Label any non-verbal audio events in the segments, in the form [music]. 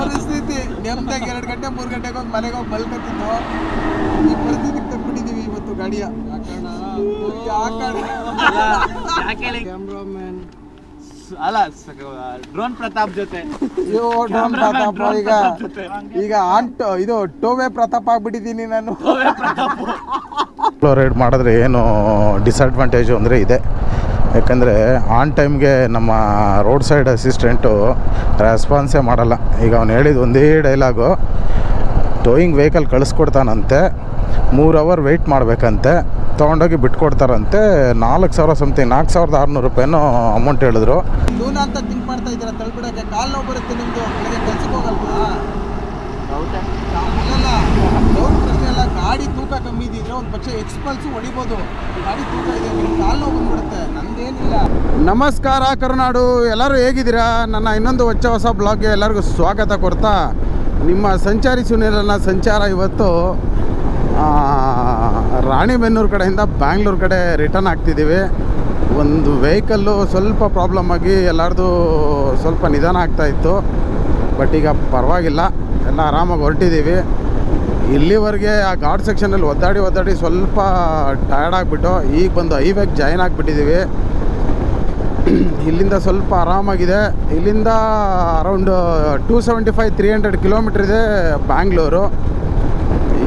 ಪರಿಸ್ಥಿತಿ. ನೆಮ್ಮದಾಗಿ ಎರಡು ಗಂಟೆ ಮೂರು ಗಂಟೆಗೆ ಹೋಗಿ ಮನೆಗೆ ಹೋಗಿ ಮಲ್ಕೊತಿದ್ದು ಈ ಪರಿಸ್ಥಿತಿಗೆ ತಪ್ಪಿಟ್ಟಿದ್ದೀವಿ ಇವತ್ತು ಗಾಡಿಯ. ಯಾಕಣ ಕ್ಯಾಮ್ರಾಮನ್. ಅಲ್ಲ ಡ್ರೋನ್ ಪ್ರತಾಪ್ ಜೊತೆ. ಅಯ್ಯೋ ಡ್ರೋನ್ ಪ್ರತಾಪ್ ಈಗ ಈಗ ಆಂಟ್ ಇದು ಟೋವೆ ಪ್ರತಾಪ್ ಆಗ್ಬಿಟ್ಟಿದ್ದೀನಿ ನಾನು. ರೈಡ್ ಮಾಡಿದ್ರೆ ಏನು ಡಿಸ್ಅಡ್ವಾಂಟೇಜ್ ಅಂದರೆ ಇದೆ. ಯಾಕಂದರೆ ಆನ್ ಟೈಮ್ಗೆ ನಮ್ಮ ರೋಡ್ ಸೈಡ್ ಅಸಿಸ್ಟೆಂಟು ರೆಸ್ಪಾನ್ಸೇ ಮಾಡಲ್ಲ. ಈಗ ಅವ್ನು ಹೇಳಿದ ಒಂದೇ ಡೈಲಾಗು ಟೋಯಿಂಗ್ ವೆಹಿಕಲ್ ಕಳಿಸ್ಕೊಡ್ತಾನಂತೆ ಮೂರು ಅವರ್ ವೆಯ್ಟ್ ಮಾಡಬೇಕಂತೆ ತೊಗೊಂಡೋಗಿ ಬಿಟ್ಕೊಡ್ತಾರಂತೆ ನಾಲ್ಕು ಸಾವಿರ ಸಮಥಿಂಗ್ ನಾಲ್ಕು ಸಾವಿರದ ಆರುನೂರು ರೂಪಾಯಿನೋ ಅಮೌಂಟ್ ಹೇಳಿದ್ರು. ಲೂನ ಅಂತ ತಿಂಕ್ ಮಾಡ್ತಾ ಇದ್ದೀರಾ ತಳ್ಬಿಡಕ್ಕೆ ಕಾಲ್ ನೋವು ಬರುತ್ತೆ ನಿಮ್ಮದು ಕೆಲ್ಸಕ್ಕೆ ಹೋಗಲ್ವಾ? ಅಲ್ಲ ಗಾಡಿ ತೂಕ ಕಮ್ಮಿ ಇದ್ದಿದ್ರೆ ಒಂದು ಪಕ್ಷ ಎಕ್ಸ್ಪಲ್ಸು ಹೊಡಿಬೋದು. ಗಾಡಿ ತೂಕ ಇದೆ ಕಾಲು ನೋವು ಬಂದ್ಬಿಡುತ್ತೆ. ನಂದೇನಿಲ್ಲ. ನಮಸ್ಕಾರ ಕರುನಾಡು. ಎಲ್ಲರೂ ಹೇಗಿದ್ದೀರಾ? ನನ್ನ ಇನ್ನೊಂದು ಹೊಚ್ಚ ಹೊಸ ಬ್ಲಾಗ್ಗೆ ಎಲ್ಲರಿಗೂ ಸ್ವಾಗತ ಕೊಡ್ತಾ, ನಿಮ್ಮ ಸಂಚಾರಿ ಸುನೀಲನ ಸಂಚಾರ ಇವತ್ತು ರಾಣಿಬೆನ್ನೂರು ಕಡೆಯಿಂದ ಬ್ಯಾಂಗ್ಳೂರು ಕಡೆ ರಿಟರ್ನ್ ಆಗ್ತಿದ್ದೀವಿ. ಒಂದು ವೆಹಿಕಲ್ಲು ಸ್ವಲ್ಪ ಪ್ರಾಬ್ಲಮ್ ಆಗಿ ಎಲ್ಲರದು ಸ್ವಲ್ಪ ನಿಧಾನ ಆಗ್ತಾಯಿತ್ತು ಬಟ್ ಈಗ ಪರವಾಗಿಲ್ಲ. ಎಲ್ಲ ಆರಾಮಾಗಿ ಹೊರಟಿದ್ದೀವಿ. ಇಲ್ಲಿವರೆಗೆ ಆ ಘಾಟ್ ಸೆಕ್ಷನಲ್ಲಿ ಒದ್ದಾಡಿ ಒದ್ದಾಡಿ ಸ್ವಲ್ಪ ಟಯರ್ಡ್ ಆಗಿಬಿಟ್ಟು, ಈಗ ಬಂದು ಹೈವೇಗೆ ಜಾಯ್ನ್ ಆಗಿಬಿಟ್ಟಿದ್ದೀವಿ ಇಲ್ಲಿಂದ ಸ್ವಲ್ಪ ಆರಾಮಾಗಿದೆ. ಇಲ್ಲಿಂದ around two seventy five three hundred kilometre ಇದೆ ಬ್ಯಾಂಗ್ಳೂರು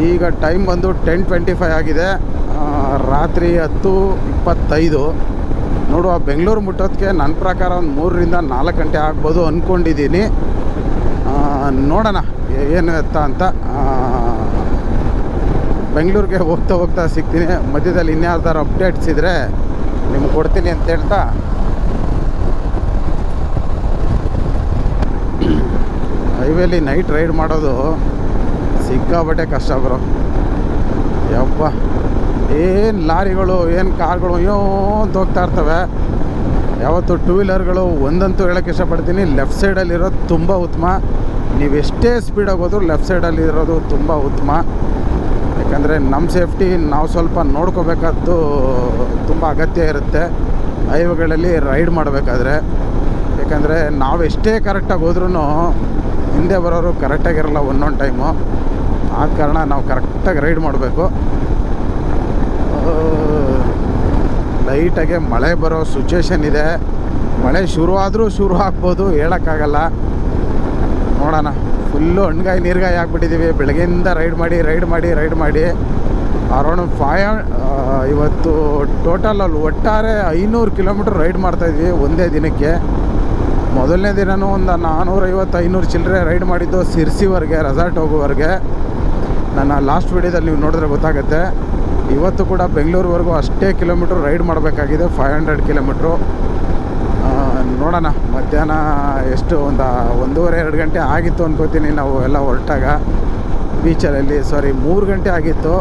ಈಗ ಟೈಮ್ ಬಂದು ಟೆನ್ ಟ್ವೆಂಟಿ ಫೈವ್ ಆಗಿದೆ ರಾತ್ರಿ ಹತ್ತು ಇಪ್ಪತ್ತೈದು. ನೋಡುವ, ಬೆಂಗಳೂರು ಮುಟ್ಟೋದಕ್ಕೆ ನನ್ನ ಪ್ರಕಾರ ಒಂದು ಮೂರರಿಂದ ನಾಲ್ಕು ಗಂಟೆ ಆಗ್ಬೋದು ಅಂದ್ಕೊಂಡಿದ್ದೀನಿ ನೋಡೋಣ, ಏನು ಎತ್ತ ಅಂತ. ಬೆಂಗಳೂರಿಗೆ ಹೋಗ್ತಾ ಹೋಗ್ತಾ ಸಿಗ್ತೀನಿ. ಮಧ್ಯದಲ್ಲಿ ಇನ್ಯಾವ್ದಾರು ಅಪ್ಡೇಟ್ಸ್ ಇದ್ದರೆ ನಿಮ್ಗೆ ಕೊಡ್ತೀನಿ ಅಂತ ಹೇಳ್ತಾ. ಹೈವೇಲಿ ನೈಟ್ ರೈಡ್ ಮಾಡೋದು ಸಿಕ್ಕಾಬಟ್ಟೆ ಕಷ್ಟ ಬರೋ ಯಪ್ಪ ಏನು ಲಾರಿಗಳು, ಏನು ಕಾರ್ಗಳು, ಅಯ್ಯೋ ಅಂತ ಹೋಗ್ತಾ ಇರ್ತವೆ. ಯಾವತ್ತು ಟೂ ವೀಲರ್ಗಳು ಒಂದಂತೂ ಹೇಳೋಕ್ಕೆ ಇಷ್ಟಪಡ್ತೀನಿ. ಲೆಫ್ಟ್ ಸೈಡಲ್ಲಿರೋದು ತುಂಬ ಉತ್ತಮ. ನೀವು ಎಷ್ಟೇ ಸ್ಪೀಡಾಗಿ ಹೋದ್ರೂ ಲೆಫ್ಟ್ ಸೈಡಲ್ಲಿ ಇರೋದು ತುಂಬ ಉತ್ತಮ. ಯಾಕಂದರೆ ನಮ್ಮ ಸೇಫ್ಟಿ ನಾವು ಸ್ವಲ್ಪ ನೋಡ್ಕೋಬೇಕಾದ್ದು ತುಂಬ ಅಗತ್ಯ ಇರುತ್ತೆ. ಹೈವೇಗಳಲ್ಲಿ ರೈಡ್ ಮಾಡಬೇಕಾದ್ರೆ. ಯಾಕಂದರೆ ನಾವು ಎಷ್ಟೇ ಕರೆಕ್ಟಾಗಿ ಹೋದ್ರೂ ಹಿಂದೆ ಬರೋರು ಕರೆಕ್ಟಾಗಿರಲ್ಲ ಒಂದೊಂದು ಟೈಮು ಆದ ಕಾರಣ ನಾವು ಕರೆಕ್ಟಾಗಿ ರೈಡ್ ಮಾಡಬೇಕು. ಲೈಟಾಗೆ ಮಳೆ ಬರೋ ಸಿಚುವೇಶನ್ ಇದೆ. ಮಳೆ ಶುರುವಾದರೂ ಶುರು ಆಗ್ಬೋದು, ಹೇಳೋಕ್ಕಾಗಲ್ಲ. ನೋಡೋಣ. ಫುಲ್ಲು ಹಣ್ಗಾಯಿ, ನೀರ್ಗಾಯಿ ಹಾಕ್ಬಿಟ್ಟಿದ್ದೀವಿ ಬೆಳಗ್ಗೆಯಿಂದ ರೈಡ್ ಮಾಡಿ ರೈಡ್ ಮಾಡಿ ರೈಡ್ ಮಾಡಿ. ಅರೌಂಡ್ ಫೈವ್ ಇವತ್ತು ಟೋಟಲ್ ಅಲ್ಲಿ ಒಟ್ಟಾರೆ ಐನೂರು ಕಿಲೋಮೀಟ್ರ್ ರೈಡ್ ಮಾಡ್ತಾಯಿದ್ವಿ ಒಂದೇ ದಿನಕ್ಕೆ. ಮೊದಲನೇ ದಿನವೂ ಒಂದು ನಾನ್ನೂರೈವತ್ತು ಐನೂರು ಚಿಲ್ಲರೆ ರೈಡ್ ಮಾಡಿದ್ದು ಸಿರ್ಸಿವರೆಗೆ ರೆಸಾರ್ಟ್ ಹೋಗುವವರೆಗೆ. ನನ್ನ ಲಾಸ್ಟ್ ವೀಡಿಯೋದಲ್ಲಿ ನೀವು ನೋಡಿದ್ರೆ ಗೊತ್ತಾಗುತ್ತೆ. ಇವತ್ತು ಕೂಡ ಬೆಂಗಳೂರುವರೆಗೂ ಅಷ್ಟೇ ಕಿಲೋಮೀಟ್ರ್ ರೈಡ್ ಮಾಡಬೇಕಾಗಿದೆ ಫೈವ್ ಹಂಡ್ರೆಡ್ ಕಿಲೋಮೀಟ್ರು. ನೋಡೋಣ. ಮಧ್ಯಾಹ್ನ ಎಷ್ಟು ಒಂದು ಒಂದೂವರೆ, ಎರಡು ಗಂಟೆ ಆಗಿತ್ತು ಅಂದ್ಕೋತೀನಿ ನಾವು ಎಲ್ಲ ಹೊರಟಾಗ. ಬೀಚಲ್ಲಿ ಸಾರಿ ಮೂರು ಗಂಟೆ ಆಗಿತ್ತು.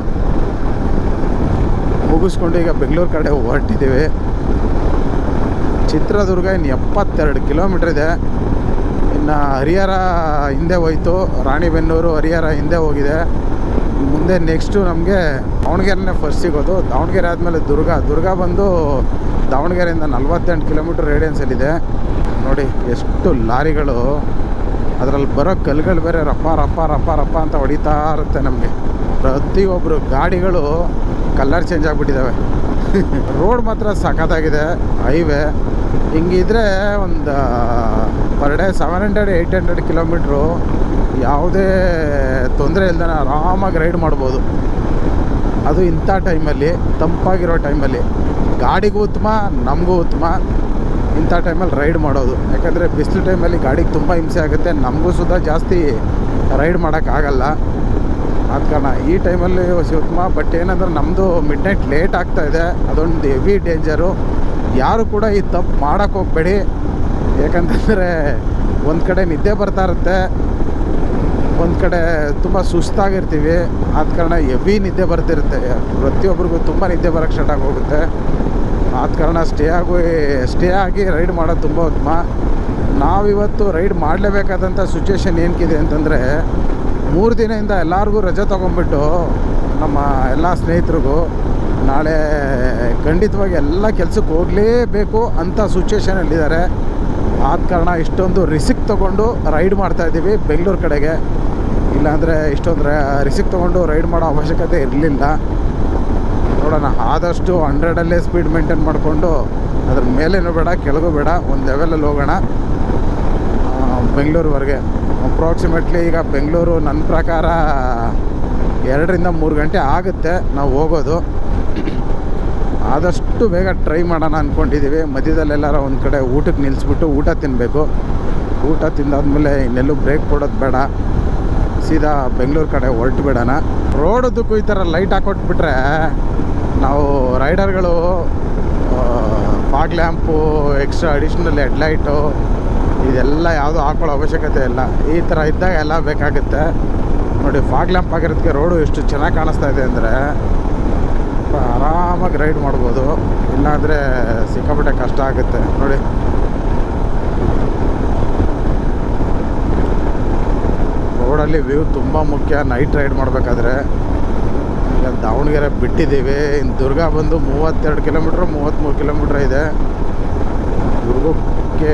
ಮುಗಿಸ್ಕೊಂಡು ಈಗ ಬೆಂಗಳೂರು ಕಡೆ ಹೊರಟಿದ್ದೀವಿ. ಚಿತ್ರದುರ್ಗ ಇನ್ನು ಎಪ್ಪತ್ತೆರಡು ಕಿಲೋಮೀಟ್ರ್ ಇದೆ. ಇನ್ನು ಹರಿಹರ ಹಿಂದೆ ಹೋಯ್ತು. ರಾಣಿಬೆನ್ನೂರು ಹರಿಹರ ಹಿಂದೆ ಹೋಗಿದೆ. ಮುಂದೆ ನೆಕ್ಸ್ಟು ನಮಗೆ ದಾವಣಗೆರೆನೇ ಫಸ್ಟ್ ಸಿಗೋದು. ದಾವಣಗೆರೆ ಆದಮೇಲೆ ದುರ್ಗ. ದುರ್ಗ ಬಂದು ದಾವಣಗೆರೆಯಿಂದ ನಲ್ವತ್ತೆಂಟು ಕಿಲೋಮೀಟ್ರ್ ರೇಡಿಯನ್ಸಲ್ಲಿದೆ ನೋಡಿ, ಎಷ್ಟು ಲಾರಿಗಳು. ಅದರಲ್ಲಿ ಬರೋ ಕಲ್ಗಳು ಬೇರೆ ರಪ್ಪ ರಪ್ಪ ರಪ್ಪ ರಪ್ಪ ಅಂತ ಹೊಡಿತಾ ಇರುತ್ತೆ ನಮಗೆ. ಪ್ರತಿಯೊಬ್ಬರು ಗಾಡಿಗಳು ಕಲರ್ ಚೇಂಜ್ ಆಗಿಬಿಟ್ಟಿದ್ದಾವೆ ರೋಡ್ ಮಾತ್ರ ಸಖತ್ತಾಗಿದೆ. ಹೈವೇ ಹಿಂಗಿದ್ರೆ ಒಂದು per day seven hundred eight hundred kilometre ಯಾವುದೇ ತೊಂದರೆ ಇಲ್ದೇ ಆರಾಮಾಗಿ ರೈಡ್ ಮಾಡ್ಬೋದು. ಅದು ಇಂಥ ಟೈಮಲ್ಲಿ ತಂಪಾಗಿರೋ ಟೈಮಲ್ಲಿ ಗಾಡಿಗೂ ಉತ್ತಮ, ನಮಗೂ ಉತ್ತಮ. ಇಂಥ ಟೈಮಲ್ಲಿ ರೈಡ್ ಮಾಡೋದು. ಯಾಕಂದರೆ ಬಿಸಿಲು ಟೈಮಲ್ಲಿ ಗಾಡಿಗೆ ತುಂಬ ಹಿಂಸೆ ಆಗುತ್ತೆ. ನಮಗೂ ಸುಧಾ ಜಾಸ್ತಿ ರೈಡ್ ಮಾಡೋಕ್ಕಾಗಲ್ಲ ಆದ ಕಾರಣ ಈ ಟೈಮಲ್ಲಿ ಉತ್ತಮ. ಬಟ್ ಏನಂದ್ರೆ ನಮ್ಮದು ಮಿಡ್ ನೈಟ್ ಲೇಟ್ ಆಗ್ತಾಯಿದೆ ಅದೊಂದು ಹೆವಿ ಡೇಂಜರು ಯಾರು ಕೂಡ ಈ ತಪ್ಪು ಮಾಡೋಕ್ಕೆ ಹೋಗಬೇಡಿ. ಯಾಕಂತಂದರೆ ಒಂದು ಕಡೆ ನಿದ್ದೆ ಬರ್ತಾ ಇರುತ್ತೆ. ಒಂದು ಕಡೆ ತುಂಬ ಸುಸ್ತಾಗಿರ್ತೀವಿ. ಆದ ಕಾರಣ ಎವಿ ನಿದ್ದೆ ಬರ್ತಿರುತ್ತೆ. ಪ್ರತಿಯೊಬ್ಬರಿಗೂ ತುಂಬ ನಿದ್ದೆ ಬರೋಕ್ಕೆ ಸ್ಟಾರ್ಟ್ ಆಗೋಗುತ್ತೆ. ಆದ ಕಾರಣ ಸ್ಟೇ ಆಗಿ ಸ್ಟೇ ಆಗಿ ರೈಡ್ ಮಾಡೋದು ತುಂಬ ಉತ್ತಮ. ನಾವಿವತ್ತು ರೈಡ್ ಮಾಡಲೇಬೇಕಾದಂಥ ಸಿಚುವೇಷನ್ ಏನಕ್ಕಿದೆ ಅಂತಂದರೆ, ಮೂರು ದಿನದಿಂದ ಎಲ್ಲರಿಗೂ ರಜೆ ತೊಗೊಂಬಿಟ್ಟು ನಮ್ಮ ಎಲ್ಲ ಸ್ನೇಹಿತರಿಗೂ ನಾಳೆ ಖಂಡಿತವಾಗಿ ಎಲ್ಲ ಕೆಲಸಕ್ಕೆ ಹೋಗಲೇಬೇಕು ಅಂತ ಸಿಚುವೇಷನಲ್ಲಿದ್ದಾರೆ ಆದ ಕಾರಣ ಇಷ್ಟೊಂದು ರಿಸಿಕ್ ತೊಗೊಂಡು ರೈಡ್ ಮಾಡ್ತಾ ಇದ್ದೀವಿ ಬೆಂಗಳೂರು ಕಡೆಗೆ. ಇಲ್ಲಾಂದರೆ ಇಷ್ಟೊಂದು ರಿಸಿಕ್ ತೊಗೊಂಡು ರೈಡ್ ಮಾಡೋ ಅವಶ್ಯಕತೆ ಇರಲಿಲ್ಲ. ನೋಡೋಣ, ಆದಷ್ಟು ಹಂಡ್ರೆಡಲ್ಲೇ ಸ್ಪೀಡ್ ಮೇಂಟೈನ್ ಮಾಡಿಕೊಂಡು ಅದ್ರ ಮೇಲೇನೂ ಬೇಡ, ಕೆಳಗೂ ಬೇಡ, ಒಂದು ಲೆವೆಲಲ್ಲಿ ಹೋಗೋಣ. ಬೆಂಗಳೂರುವರೆಗೆ. ಅಪ್ರಾಕ್ಸಿಮೇಟ್ಲಿ ಈಗ ಬೆಂಗಳೂರು ನನ್ನ ಪ್ರಕಾರ ಎರಡರಿಂದ ಮೂರು ಗಂಟೆ ಆಗುತ್ತೆ ನಾವು ಹೋಗೋದು. ಆದಷ್ಟು ಬೇಗ ಟ್ರೈ ಮಾಡೋಣ ಅಂದ್ಕೊಂಡಿದ್ದೀವಿ ಮಧ್ಯದಲ್ಲೆಲ್ಲಾರ ಒಂದು ಕಡೆ ಊಟಕ್ಕೆ ನಿಲ್ಲಿಸ್ಬಿಟ್ಟು ಊಟ ತಿನ್ನಬೇಕು ಊಟ ತಿಂದಾದ್ಮೇಲೆ ಇನ್ನೆಲ್ಲೂ ಬ್ರೇಕ್ ಕೊಡೋದು ಬೇಡ. ಸೀದಾ ಬೆಂಗಳೂರು ಕಡೆ ಹೊರಟು ಬಿಡೋಣ ರೋಡದಕ್ಕೂ ಈ ಥರ ಲೈಟ್ ಹಾಕೊಟ್ಬಿಟ್ರೆ ನಾವು ರೈಡರ್ಗಳು fog lamp extra additional headlight ಇದೆಲ್ಲ ಯಾವುದೂ ಹಾಕೊಳ್ಳೋ ಅವಶ್ಯಕತೆ ಇಲ್ಲ. ಈ ಥರ ಇದ್ದಾಗ ಎಲ್ಲ ಬೇಕಾಗುತ್ತೆ. ನೋಡಿ ಫಾಗ್ ಲ್ಯಾಂಪ್ ಆಗಿರೋದಕ್ಕೆ ರೋಡು ಎಷ್ಟು ಚೆನ್ನಾಗಿ ಕಾಣಿಸ್ತಾ ಇದೆ ಅಂದರೆ ಆರಾಮಾಗಿ ರೈಡ್ ಮಾಡ್ಬೋದು. ಇಲ್ಲಾಂದರೆ ಸಿಕ್ಕಾಪಟ್ಟೆ ಕಷ್ಟ ಆಗುತ್ತೆ. ನೋಡಿ ರೋಡಲ್ಲಿ ವ್ಯೂ ತುಂಬ ಮುಖ್ಯ. ನೈಟ್ ರೈಡ್ ಮಾಡಬೇಕಾದ್ರೆ ಈಗ ದಾವಣಗೆರೆ ಬಿಟ್ಟಿದ್ದೀವಿ. ಇನ್ನು ದುರ್ಗ ಬಂದು ಮೂವತ್ತೆರಡು ಕಿಲೋಮೀಟ್ರ್, ಮೂವತ್ತ್ಮೂರು ಕಿಲೋಮೀಟ್ರ್ ಇದೆ. ದುರ್ಗಕ್ಕೆ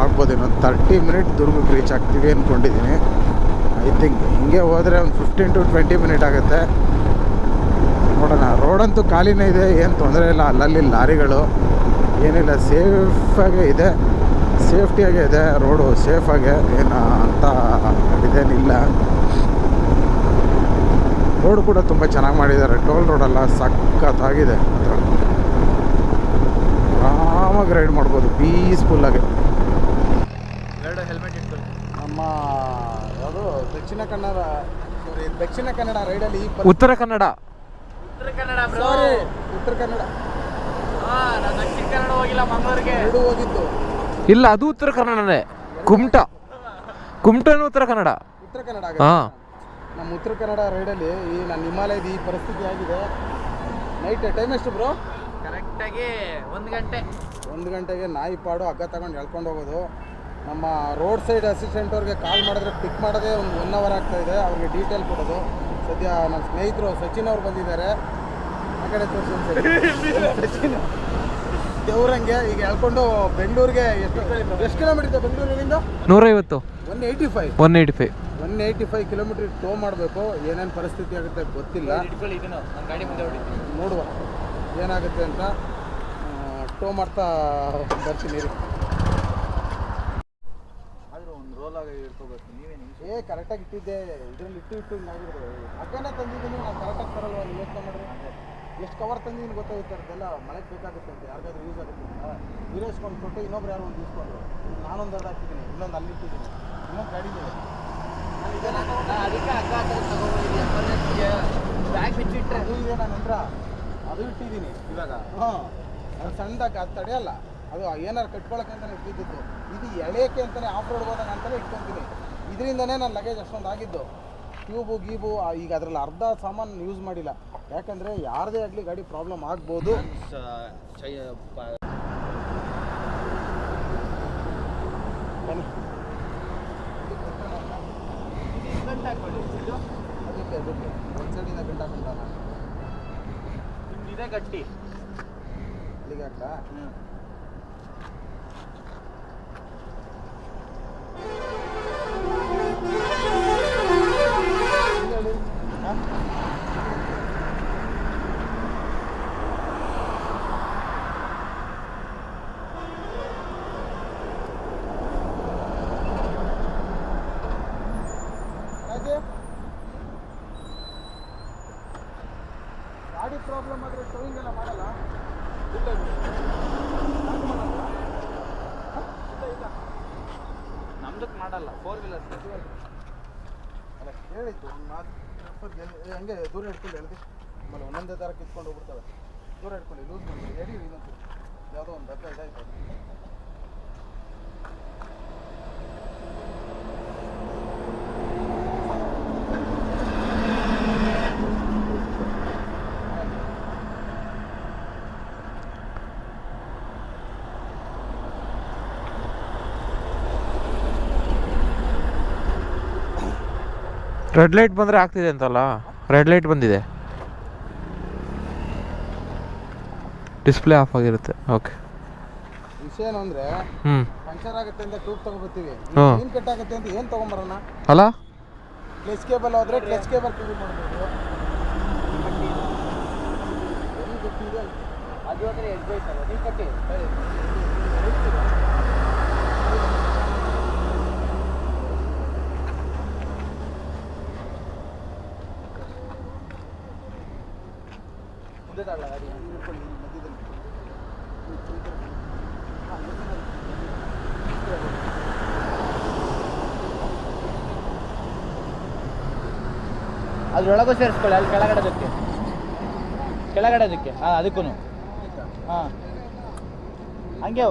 ಆಗ್ಬೋದು. ಇನ್ನೊಂದು ತರ್ಟಿ ಮಿನಿಟ್ ದುರ್ಗಕ್ಕೆ ರೀಚ್ ಆಗ್ತೀವಿ ಅಂದ್ಕೊಂಡಿದ್ದೀನಿ ಐ ಥಿಂಕ್ ಹಿಂಗೆ ಹೋದರೆ ಒಂದು ಫಿಫ್ಟೀನ್ ಟು ಟ್ವೆಂಟಿ ಮಿನಿಟ್ ಆಗುತ್ತೆ. ನೋಡೋಣ. ರೋಡಂತೂ ಖಾಲಿನೇ ಇದೆ. ಏನು ತೊಂದರೆ ಇಲ್ಲ. ಅಲ್ಲಲ್ಲಿ ಲಾರಿಗಳು ಏನಿಲ್ಲ. ಸೇಫಾಗೇ ಇದೆ. ಸೇಫ್ಟಿಯಾಗೇ ಇದೆ ರೋಡು ಸೇಫಾಗೆ ಏನು ಅಂತ ಇದೇನಿಲ್ಲ. ರೋಡ್ ಕೂಡ ತುಂಬ ಚೆನ್ನಾಗಿ ಮಾಡಿದ್ದಾರೆ. ಟೋಲ್ ರೋಡೆಲ್ಲ ಸಖತ್ತಾಗಿದೆ. ಆರಾಮಾಗಿ ರೈಡ್ ಮಾಡ್ಬೋದು ಪೀಸ್ಫುಲ್ಲಾಗಿ ಎರಡು ಹೆಲ್ಮೆಟ್ ಇಟ್ಕೊಳ್ಳಿ ನಮ್ಮ ಯಾವುದು? ದಕ್ಷಿಣ ಕನ್ನಡ ಸಾರಿ ದಕ್ಷಿಣ ಕನ್ನಡ ರೈಡಲ್ಲಿ ಉತ್ತರ ಕನ್ನಡ. ಉತ್ತರ ಕನ್ನಡ ಸಾರಿ ಉತ್ತರ ಕನ್ನಡ. ನಾನು ದಕ್ಷಿಣ ಕನ್ನಡ ಹೋಗಿಲ್ಲ ಮಂಗಳೂರಿಗೆ. ಎರಡು ಹೋಗಿದ್ದು. ಇಲ್ಲ ಅದು ಉತ್ತರ ಕನ್ನಡನೇ. ಕುಮಟ. ಕುಮಟನೂ ಉತ್ತರ ಕನ್ನಡ. ಉತ್ತರ ಕನ್ನಡ ಹಾ. ಆಗುತ್ತೆ. ನಮ್ಮ ಉತ್ತರ ಕನ್ನಡ ರೈಡಲ್ಲಿ ಈ ನನ್ನ ಹಿಮಾಲಯದ ಈ ಪರಿಸ್ಥಿತಿ ಆಗಿದೆ ನೈಟ್ ಟೈಮ್ ಎಷ್ಟು ಬ್ರೋ ಕರೆಕ್ಟಾಗಿ ಒಂದು ಗಂಟೆ. ಒಂದು ಗಂಟೆಗೆ ನಾಯಿ ಪಾಡು ಹಗ್ಗ ತಗೊಂಡು ಎಳ್ಕೊಂಡು ಹೋಗೋದು. ನಮ್ಮ ರೋಡ್ ಸೈಡ್ ಅಸಿಸ್ಟೆಂಟ್ ಅವ್ರಿಗೆ ಕಾಲ್ ಮಾಡಿದ್ರೆ ಪಿಕ್ ಮಾಡೋದೇ ಒಂದು ಒನ್ ಅವರ್ ಆಗ್ತಾ ಇದೆ. ಅವ್ರಿಗೆ ಡೀಟೇಲ್ ಕೊಡೋದು. ಸದ್ಯ ನಮ್ಮ ಸ್ನೇಹಿತರು ಸಚಿನ್ ಅವ್ರು ಬಂದಿದ್ದಾರೆ. ಆ ಕಡೆ ತೋರಿಸಿ ಸಚಿನ್ [laughs] ದೇವ್ರಂಗೆ ಈಗ ಹೇಳ್ಕೊಂಡು ಬೆಂಗಳೂರಿಗೆ ಎಷ್ಟು ಎಷ್ಟು ಕಿಲೋಮೀಟರ್ ಇದೆ ಬೆಂಗಳೂರಿನಿಂದ? ನೂರೈವತ್ತು. One eighty five one eighty five one eighty five kilometre ಟೋ ಮಾಡಬೇಕು ಏನೇನು ಪರಿಸ್ಥಿತಿ ಆಗುತ್ತೆ ಗೊತ್ತಿಲ್ಲ ನೋಡುವ. ಏನಾಗುತ್ತೆ ಅಂತ ಟೋ ಮಾಡ್ತಾ ಬರ್ತೀನಿ ಇರಿ. ಆದರೂ ಒಂದು ರೋಲ್ ಆಗಿ ಇಟ್ಕೋಬೇಕು ನೀವೇನು ಏ ಕರೆಕ್ಟಾಗಿ ಇಟ್ಟಿದ್ದೆ. ಇದ್ರಲ್ಲಿ ಇಟ್ಟು ಇಟ್ಟು ಹಿಂಗಾಗಿದ್ರೆ ಹಗ್ಗನ ತಂದಿದ್ದೀನಿ ನಾನು ಕರೆಕ್ಟಾಗಿ ತರಲ್ವ? ಯೋಚನೆ ಮಾಡಿರಿ ಎಷ್ಟು ಕವರ್ ತಂದಿದ್ದೀನಿ ಗೊತ್ತಾಗುತ್ತೆ ಅದೆಲ್ಲ ಮಳೆಗೆ ಬೇಕಾಗುತ್ತೆ ಅಂತ ಯಾರಿಗಾದ್ರೂ ಯೂಸ್ ಆಗುತ್ತೆ ಅಂತ. ವೀರೇಶ್ಕೊಂಡು ಕೊಟ್ಟು ಇನ್ನೊಬ್ರು ಯಾರೋ ಒಂದು ಇಸ್ಕೊಂಡ್ರು ನಾನೊಂದು ಅರ್ಧ ಹಾಕಿದ್ದೀನಿ ಇನ್ನೊಂದು ಅಲ್ಲಿ ಇಟ್ಟಿದ್ದೀನಿ. ಇನ್ನೊಂದು ಗಾಡಿ ಇದೆ. ಅದಕ್ಕೆ ಅಕ್ಕ ತಗೊಂಡಿದ್ದೀನಿ ಎಮರ್ಜೆನ್ಸಿಗೆ ಬ್ಯಾಗ್ ಬಿಚ್ಚಿಟ್ರೆ. ಅದು ಇದೆ ನನ್ನ ಹತ್ರ. ಅದು ಇಟ್ಟಿದ್ದೀನಿ ಇವಾಗ. ಹಾಂ. ಅದು ಸಣ್ಣದಾಗಿ ಅದು ತಡೆಯಲ್ಲ ಅದು ಏನಾರು ಕಟ್ಕೊಳಕ್ಕೆ ಅಂತಲೇ ಇಟ್ಟಿದ್ದು. ಇದು ಎಳೆಯಕ್ಕೆ ಅಂತಾನೆ ಆಫ್ ರೋಡ್ ಹೋದಾಗ ಅಂತಲೇ ಇಟ್ಕೊತೀನಿ. ಇದರಿಂದನೇ ನನ್ನ ಲಗೇಜ್ ಅಷ್ಟೊಂದು ಆಗಿದ್ದು. ಟ್ಯೂಬು ಗೀಬು ಈಗ ಅದರಲ್ಲಿ ಅರ್ಧ ಸಾಮಾನು ಯೂಸ್ ಮಾಡಿಲ್ಲ. ಯಾಕಂದರೆ ಯಾರದೇ ಆಗಲಿ ಗಾಡಿ ಪ್ರಾಬ್ಲಮ್ ಆಗ್ಬೋದು. ಅದಕ್ಕೆ ಅದಕ್ಕೆ ಒಂದು ಸೈಡಿಂದ ಗಂಟ ಗಂಟ ಇದೆ ಗಟ್ಟಿ ಇಲ್ಲಿಗೆ ಹಾಕ್ಲಾ ಗಾಡಿ ಪ್ರಾಬ್ಲಮ್ ಆದರೆ ಟೋಯಿಂಗ್ ಎಲ್ಲ ಮಾಡಲ್ಲ. ನಮ್ದಕ್ಕೆ ಮಾಡಲ್ಲ? ಫೋರ್ ವೀಲರ್ ಅಲ್ಲ ಹೇಳಿತ್ತು ಒಂದು ಮಾತು. ಹಂಗೆ ದೂರ ಹಿಡ್ಕೊಂಡು ಹೇಳಿದೆ ಆಮೇಲೆ ಒಂದೊಂದೇ ಥರ ಕಿತ್ಕೊಂಡು ಹೋಗ್ಬಿಡ್ತವೆ ದೂರ ಹಿಡ್ಕೊಂಡು ಲೂಸ್ ಮಾಡಿ ಎಡಿ ಇನ್ನೊಂದು. ಯಾವುದೋ ಒಂದು ದಪ್ಪ ಇದಾಯ್ತು ರೆಡ್ ಲೈಟ್ ಬಂದರೆ ಆಗ್ತಿದೆ ಅಂತಲ್ಲ? ರೆಡ್ ಲೈಟ್ ಬಂದಿದೆ. ಡಿಸ್ಪ್ಲೇ ಆಫ್ ಆಗಿರುತ್ತೆ. ಓಕೆ ವಿಷಯ ಏನು ಅಂದರೆ ಹ್ಞೂ ಪಂಚರ್ ಆಗುತ್ತೆ ಅಂತ ಟ್ಯೂಬ್ ತಗೊಬರ್ತೀವಿ. ಕಟ್ ಆಗುತ್ತೆ ಅಂತ ಏನು ತಗೊಂಬರೋಣ? ಅಲ್ಲ? ಕ್ಲೆಚ್ ಕೇಬಲ್ ಹೋದ್ರೆ ಕ್ಲೆಚ್ ಕೇಬಲ್ ಕ್ಲೀನ್ ಮಾಡ್ಬೋದು. ಅದು ಅಂದ್ರೆ ಎಡ್ ಬೈತಲ್ಲ ನೀವು ಕಟ್ಟಿ ಅದ್ರೊಳಗೂ ಸೇರಿಸ್ಕೊಳ್ಳಿ, ಅಲ್ಲಿ ಕೆಳಗಡೆದಕ್ಕೆ. ಕೆಳಗಡೆದಕ್ಕೆ ಹಾಂ ಅದಕ್ಕೂ ಹಾಂ. ಹಂಗೆ,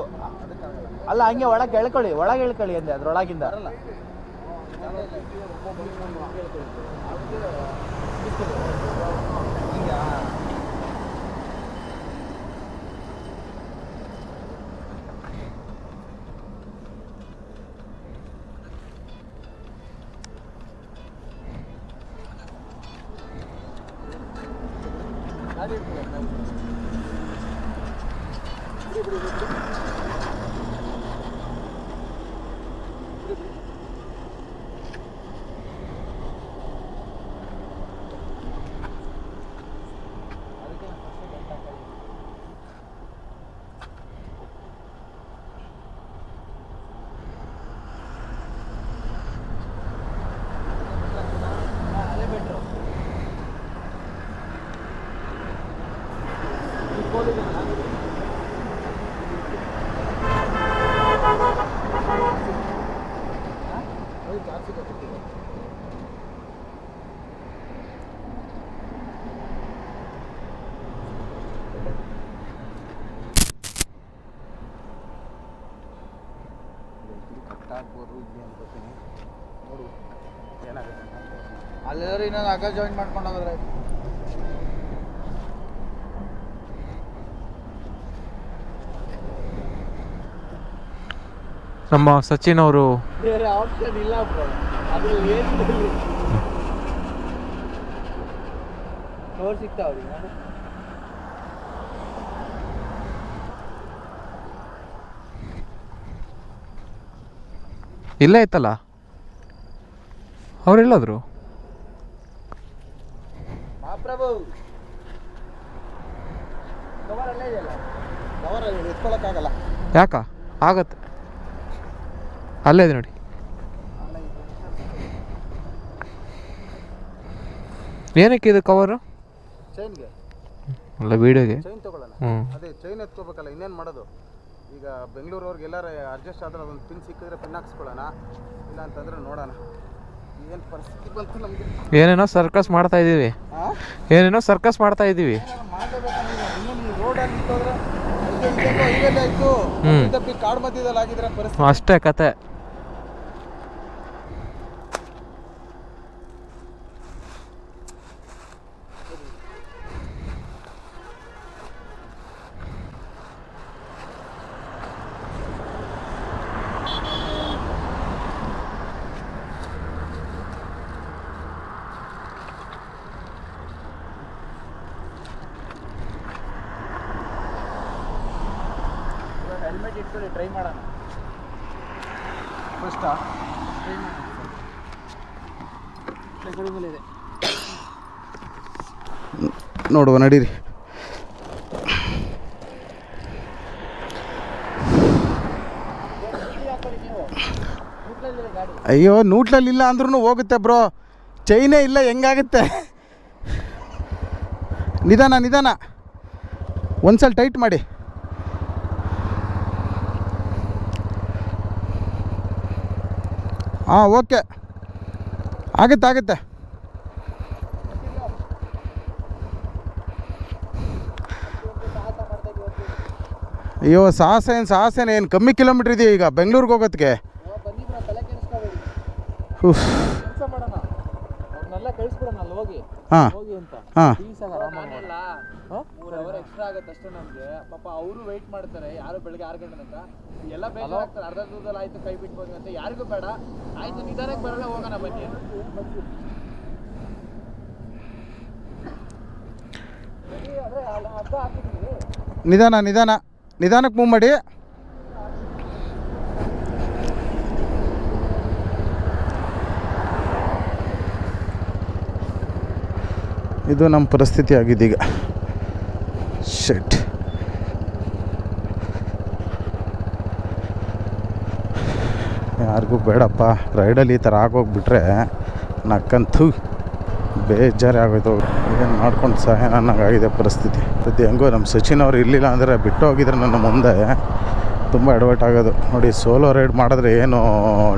ಅಲ್ಲ, ಹಂಗೆ ಒಳಗೆ ಎಳ್ಕೊಳ್ಳಿ ಒಳಗೆ ಎಳ್ಕೊಳ್ಳಿ ಅಂದೆ, ಅದ್ರೊಳಗಿಂದ. ಅದೇ ಅಲ್ಲೆಲ್ಲರೂ ಇನ್ನೊಂದು ಹಗ್ಗ ಜಾಯಿನ್ ಮಾಡ್ಕೊಂಡು ಹೋಗೋದ್ರೆ ನಮ್ಮ ಸಚಿನ್ ಅವರು ಬೇರೆ ಆಪ್ಷನ್ ಇಲ್ಲ ಬ್ರೋ ಅದು ಏನು ಡೋರ್ ಸಿಗ್ತಾವ್ರಿ ಇಲ್ಲೇ ಇತ್ತಲ್ಲ? ಅವ್ರು ಎಲ್ಲಾದ್ರು? ಯಾಕ? ಆಗತ್ತೆ. ಅಲ್ಲೇ ಇದೆ ನೋಡಿ. ಏನಕ್ಕೆ ಇದು ಕವರು? ಚೈನ್ಗೆ ಅಲ್ಲ ವೀಡಿಯೋಗೆ. ಚೈನ್ ತಗೊಳ್ಳೋಣ. ಹ್ಞೂ ಅದೇ ಚೈನ್ ಎತ್ಕೋಬೇಕಲ್ಲ ಇನ್ನೇನು ಮಾಡೋದು? ಈಗ ಬೆಂಗಳೂರು ಬೆಂಗಳೂರವ್ರಿಗೆ ಎಲ್ಲಾರ ಅಡ್ಜಸ್ಟ್ ಆದ್ರೆ ಅದೊಂದು ಪಿನ್ ಸಿಕ್ಕಿದ್ರೆ ಪಿನ್ ಹಾಕ್ಸ್ಕೊಳ್ಳೋಣ. ಇಲ್ಲ ಅಂತಂದ್ರೆ ನೋಡೋಣ. ಏನು ಪರಿಸ್ಥಿತಿ ಬಂತು ನಮಗೆ? ಏನೇನೋ ಸರ್ಕಸ್ ಮಾಡ್ತಾ ಇದ್ದೀವಿ ಏನೇನೋ ಸರ್ಕಸ್ ಮಾಡ್ತಾ ಇದ್ದೀವಿ ರೋಡಲ್ಲಿ ಆಯಿತು. ಕಾಡು ಮಧ್ಯದಲ್ಲಿ ಆಗಿದ್ರೆ ಪರಿಸ್ಥಿತಿ ಅಷ್ಟೇ ಕತೆ. ಹೆಲ್ಮೆಟ್ ಟ್ರೈ ಮಾಡೋಣ. ಫಸ್ಟಾ ಮಾಡೋಣ ಇದೆ. ನೋಡುವ ನಡೀರಿ. ಅಯ್ಯೋ ನೂಟ್ಲಲ್ಲಿ ಇಲ್ಲ ಅಂದ್ರೂ ಹೋಗುತ್ತೆ ಬ್ರೋ. ಚೈನೇ ಇಲ್ಲ ಹೆಂಗಾಗುತ್ತೆ? ನಿಧಾನ ನಿಧಾನ. ಒಂದ್ಸಲ ಟೈಟ್ ಮಾಡಿ. ಹಾಂ ಓಕೆ. ಆಗುತ್ತೆ ಆಗುತ್ತೆ. ಅಯ್ಯೋ ಸಾಹಸ ಏನು ಸಾಹಸ ಏನು ಕಮ್ಮಿ ಕಿಲೋಮೀಟ್ರ್ ಇದೆಯಾ ಈಗ? ಬೆಂಗಳೂರಿಗೆ ಹೋಗೋದಕ್ಕೆ ಹಾಂ ಬ್ರೋ ಆಗತ್ತೆ ಅಷ್ಟೇ ನಮಗೆ. ಪಾಪ ಅವರು ವೆಯ್ಟ್ ಮಾಡ್ತಾರೆ ಯಾರು ಬೆಳಗ್ಗೆ ಆರು ಗಂಟೆ ಅಂತ ಎಲ್ಲ ಬೇಜಾರಾಗ್ತಾರೆ ಅರ್ಧ ದೂರದಲ್ಲಿ ಆಯ್ತು ಕೈ ಬಿಟ್ಬೋದು ಅಂತ ಯಾರಿಗೂ ಬೇಡ. ಆಯ್ತು ನಿಧಾನಕ್ಕೆ ಬರಲ್ಲ ಹೋಗೋಣ ಬನ್ನಿ ನಿಧಾನ ನಿಧಾನ. ನಿಧಾನಕ್ಕೆ ಮೂವ್ ಮಾಡಿ. ಇದು ನಮ್ಮ ಪರಿಸ್ಥಿತಿ ಆಗಿದೆ ಈಗ ಶೆಟ್ ಯಾರಿಗೂ ಬೇಡಪ್ಪ. ರೈಡಲ್ಲಿ ಈ ಥರ ಆಗೋಗ್ಬಿಟ್ರೆ ನಕ್ಕಂತೂ ಬೇಜಾರೇ ಆಗೋಯ್ತು. ಏನು ಮಾಡ್ಕೊಂಡು ಸಹಾಯ ನನಗಾಗಿದೆ ಪರಿಸ್ಥಿತಿ. ಪ್ರತಿ ಹೆಂಗೋ ನಮ್ಮ ಸಚಿನ್ ಅವರು ಇರಲಿಲ್ಲ ಅಂದರೆ ಬಿಟ್ಟು ಹೋಗಿದ್ರೆ ನನ್ನ ಮುಂದೆ ತುಂಬ ಅಡ್ವರ್ಟ್ ಆಗೋದು. ನೋಡಿ ಸೋಲೋ ರೈಡ್ ಮಾಡಿದ್ರೆ ಏನು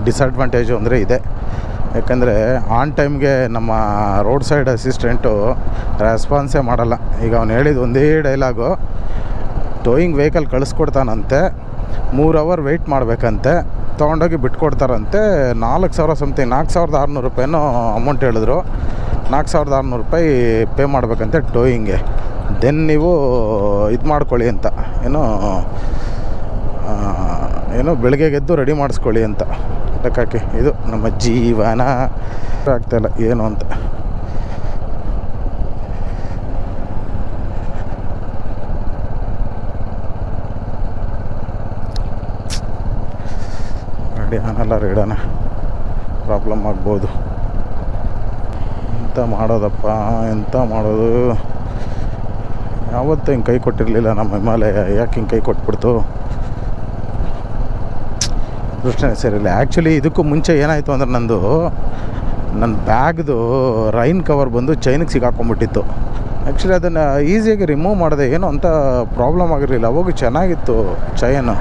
ಡಿಸ್ಅಡ್ವಾಂಟೇಜು ಅಂದರೆ ಇದೆ. ಯಾಕಂದರೆ ಆನ್ ಟೈಮ್ಗೆ ನಮ್ಮ ರೋಡ್ ಸೈಡ್ ಅಸಿಸ್ಟೆಂಟು ರೆಸ್ಪಾನ್ಸೇ ಮಾಡಲ್ಲ. ಈಗ ಅವ್ನು ಹೇಳಿದ ಒಂದೇ ಡೈಲಾಗು ಟೋಯಿಂಗ್ ವೆಹಿಕಲ್ ಕಳಿಸ್ಕೊಡ್ತಾನಂತೆ, ಮೂರು ಅವರ್ ವೆಯ್ಟ್ ಮಾಡಬೇಕಂತೆ, ತೊಗೊಂಡೋಗಿ ಬಿಟ್ಕೊಡ್ತಾರಂತೆ, ನಾಲ್ಕು ಸಾವಿರ ಸಮಥಿಂಗ್ ನಾಲ್ಕು ಸಾವಿರದ ಆರುನೂರು ರೂಪಾಯಿನೂ ಅಮೌಂಟ್ ಹೇಳಿದ್ರು. ನಾಲ್ಕು ಸಾವಿರದ ಆರುನೂರು ರೂಪಾಯಿ ಪೇ ಮಾಡಬೇಕಂತೆ ಟೋಯಿಂಗ್ಗೆ ದೆನ್ ನೀವು ಇದು ಮಾಡ್ಕೊಳ್ಳಿ ಅಂತ. ಏನೋ ಏನು ಏನೋ ಬೆಳಗ್ಗೆ ಎದ್ದು ರೆಡಿ ಮಾಡಿಸ್ಕೊಳ್ಳಿ ಅಂತ. ಲೆಕ್ಕಕ್ಕೆ ಇದು ನಮ್ಮ ಜೀವನ. ಆಗ್ತಾಯಿಲ್ಲ ಏನು ಅಂತ. ರೆಡಿ ಆನಲ್ಲ ರೆಡಾನ ಪ್ರಾಬ್ಲಮ್ ಆಗ್ಬೋದು. ಎಂತ ಮಾಡೋದಪ್ಪ, ಎಂತ ಮಾಡೋದು. ಯಾವತ್ತೂ ಹಿಂಗೆ ಕೈ ಕೊಟ್ಟಿರಲಿಲ್ಲ ನಮ್ಮ ಹಿಮಾಲಯ, ಯಾಕೆ ಹಿಂಗೆ ಕೈ ಕೊಟ್ಬಿಡ್ತು? ದೃಷ್ಟಿನೇ ಸೇರಿಲ್ಲ ಆ್ಯಕ್ಚುಲಿ ಇದಕ್ಕೂ ಮುಂಚೆ ಏನಾಯಿತು ಅಂದ್ರೆ ನಂದು ನನ್ನ ಬ್ಯಾಗ್ದು ರೈನ್ ಕವರ್ ಬಂದು ಚೈನಿಗೆ ಸಿಗಾಕೊಂಡ್ಬಿಟ್ಟಿತ್ತು ಆ್ಯಕ್ಚುಲಿ ಅದನ್ನು ಈಸಿಯಾಗಿ ರಿಮೂವ್ ಮಾಡಿದೆ. ಏನೋ ಅಂತ ಪ್ರಾಬ್ಲಮ್ ಆಗಿರಲಿಲ್ಲ. ಅವಾಗ ಚೆನ್ನಾಗಿತ್ತು ಚೈನು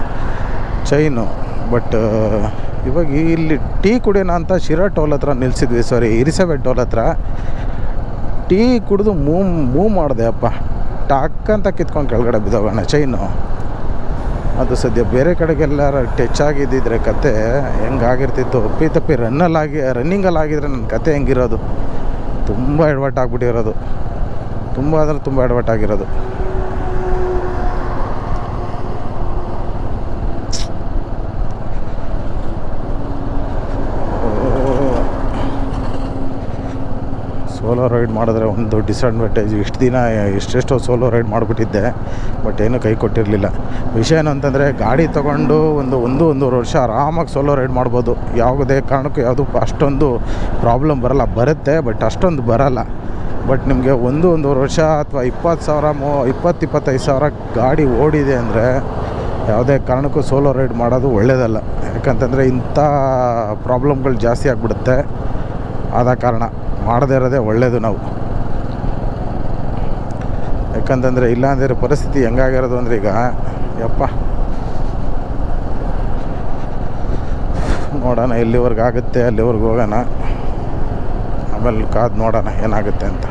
ಚೈನು ಬಟ್ ಇವಾಗ ಇಲ್ಲಿ ಟೀ ಕುಡಿಯೋಣ ಅಂತ ಶಿರಾ ಟೋಲ್ ಹತ್ರ ನಿಲ್ಸಿದ್ವಿ. ಸಾರಿ ಇರಿಸಬೆ ಟೋಲ್ ಹತ್ರ. ಟೀ ಕುಡಿದು ಮೂವ್ ಮೂವ್ ಮಾಡಿದೆ, ಅಪ್ಪ. ಟಕ್ ಅಂತ ಕಿತ್ಕೊಂಡು ಕೆಳಗಡೆ ಬಿದ್ದೋಗೋಣ ಚೈನು ಅದು ಸದ್ಯ ಬೇರೆ ಕಡೆಗೆಲ್ಲ ಟಚ್ ಆಗಿದ್ದಿದ್ರೆ ಕತೆ ಹೆಂಗಾಗಿರ್ತಿತ್ತು. ಅಪ್ಪಿ ತಪ್ಪಿ ರನ್ನಲ್ಲಾಗಿ ರನ್ನಿಂಗಲ್ಲಿ ಆಗಿದ್ರೆ ನನ್ನ ಕತೆ ಹೆಂಗಿರೋದು? ತುಂಬ ಎಡವಟ್ಟಾಗ್ಬಿಟ್ಟಿರೋದು ತುಂಬ ಅಂದರೆ ತುಂಬ ಎಡವಟ್ಟಾಗಿರೋದು ಸೋಲೋ ರೈಡ್ ಮಾಡಿದ್ರೆ ಒಂದು ಡಿಸ್ಅಡ್ವಾಂಟೇಜ್ ಇಷ್ಟು ದಿನ ಎಷ್ಟೆಷ್ಟೋ ಸೋಲೋ ರೈಡ್ ಮಾಡಿಬಿಟ್ಟಿದ್ದೆ ಬಟ್ ಏನೂ ಕೈ ಕೊಟ್ಟಿರಲಿಲ್ಲ. ವಿಷಯ ಏನು ಅಂತಂದರೆ ಗಾಡಿ ತೊಗೊಂಡು ಒಂದು ಒಂದು ಒಂದೂವರೆ ವರ್ಷ ಆರಾಮಾಗಿ ಸೋಲೋ ರೈಡ್ ಮಾಡ್ಬೋದು. ಯಾವುದೇ ಕಾರಣಕ್ಕೂ ಯಾವುದು ಅಷ್ಟೊಂದು ಪ್ರಾಬ್ಲಮ್ ಬರಲ್ಲ. ಬರುತ್ತೆ ಬಟ್ ಅಷ್ಟೊಂದು ಬರಲ್ಲ. ಬಟ್ ನಿಮಗೆ ಒಂದು ಒಂದೂವರೆ ವರ್ಷ ಅಥವಾ ಇಪ್ಪತ್ತು ಸಾವಿರ, ಮೂ ಇಪ್ಪತ್ತು ಇಪ್ಪತ್ತೈದು ಸಾವಿರ ಗಾಡಿ ಓಡಿದೆ ಅಂದರೆ ಯಾವುದೇ ಕಾರಣಕ್ಕೂ ಸೋಲೋ ರೈಡ್ ಮಾಡೋದು ಒಳ್ಳೆಯದಲ್ಲ ಯಾಕಂತಂದರೆ ಇಂಥ ಪ್ರಾಬ್ಲಮ್ಗಳು ಜಾಸ್ತಿ ಆಗಿಬಿಡುತ್ತೆ. ಆದ ಕಾರಣ. ಮಾಡದೇ ಇರೋದೇ ಒಳ್ಳೆಯದು ನಾವು. ಯಾಕಂತಂದರೆ ಇಲ್ಲಾಂದರೆ ಪರಿಸ್ಥಿತಿ ಹೆಂಗಾಗಿರೋದು ಅಂದರೆ ಈಗ, ಯಪ್ಪ. ನೋಡೋಣ ಎಲ್ಲಿವರೆಗೆ ಆಗುತ್ತೆ ಅಲ್ಲಿವರೆಗೆ ಹೋಗೋಣ. ಆಮೇಲೆ ಕಾದು ನೋಡೋಣ ಏನಾಗುತ್ತೆ ಅಂತ.